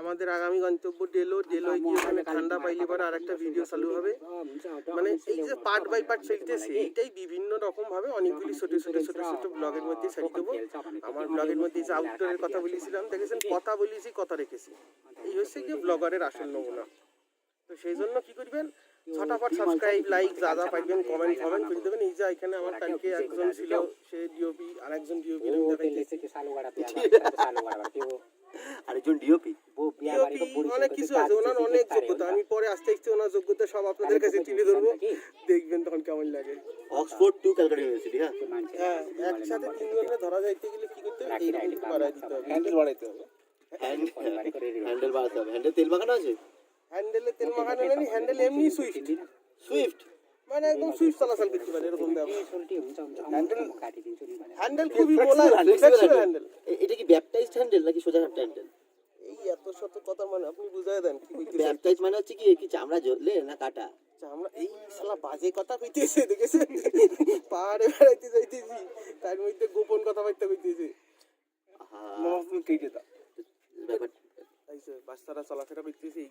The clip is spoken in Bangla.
আমাদের আগামী গন্তব্য ডেলো ডেলো গিয়ে ওখানে ঠান্ডা পাইলে পরে আর একটা ভিডিও চালু হবে। মানে এই যে পার্ট বাই পার্ট চলতেছে এইটাই বিভিন্ন রকম ভাবে অনেকগুলি ছোট ছোট ছোট ছোট ব্লগের মধ্যে ছাড়ি দেবো। আমার ব্লগের মধ্যে যে আউটডোরের কথা বলেছিলাম দেখেছেন? কথা বলেছি কথা রেখেছি। এই হচ্ছে গিয়ে ব্লগারের আসল নমুনা। তো সেই জন্য কি করবেন? ছটাফট সাবস্ক্রাইব লাইক যা যা পাইবেন কমেন্ট কমেন্ট করে দেবেন। এই যে এখানে আমার কালকে একজন ছিল সে ডিওপি আর একজন ডিওপি অনেক কিছু আছে ওনার অনেক যোগ্যতা আমি পরে আস্তে আস্তে ওনার যোগ্যতা সব আপনাদের কাছে তুলে ধরবো। দেখবেন তখন কেমন লাগে। অক্সফোর্ড টু ক্যালকাটা ইউনিভার্সিটি হ্যাঁ? হ্যাঁ একসাথে তিনজনে ধরা যাইতে গেলে কি করতে হবে? বাড়াই দিতে হবে। হ্যান্ডেল বাড়াইতে হবে। হ্যান্ডেল বাড়াতে হবে। হ্যান্ডেল তেল মাখানো আছে? হ্যান্ডেলে তেল মাখানো নেই হ্যান্ডেল এমনি সুইফট সুইফট মানে একদম সুইফট চলাচল করতে পারে এরকম দেওয়া হ্যান্ডেল হ্যান্ডেল খুবই ফ্লেক্সিবল হ্যান্ডেল এটা কি ব্যাপটাইজড হ্যান্ডেল নাকি সোজা হ্যান্ডেল এত শত কথা মানে আপনি বুঝাই দেন কি ব্যাপটাইজ মানে হচ্ছে কি কি চামড়া জ্বললে না কাটা? চামড়া এই শালা বাজে কথা কইতেছে দেখেছেন? পাহাড়ে বেড়াইতে যাইতেছি তার মধ্যে গোপন কথা বাইতে কইতেছে মামা তুমি কেটে দাও। বাচ্চারা চলাফেরা করতেছে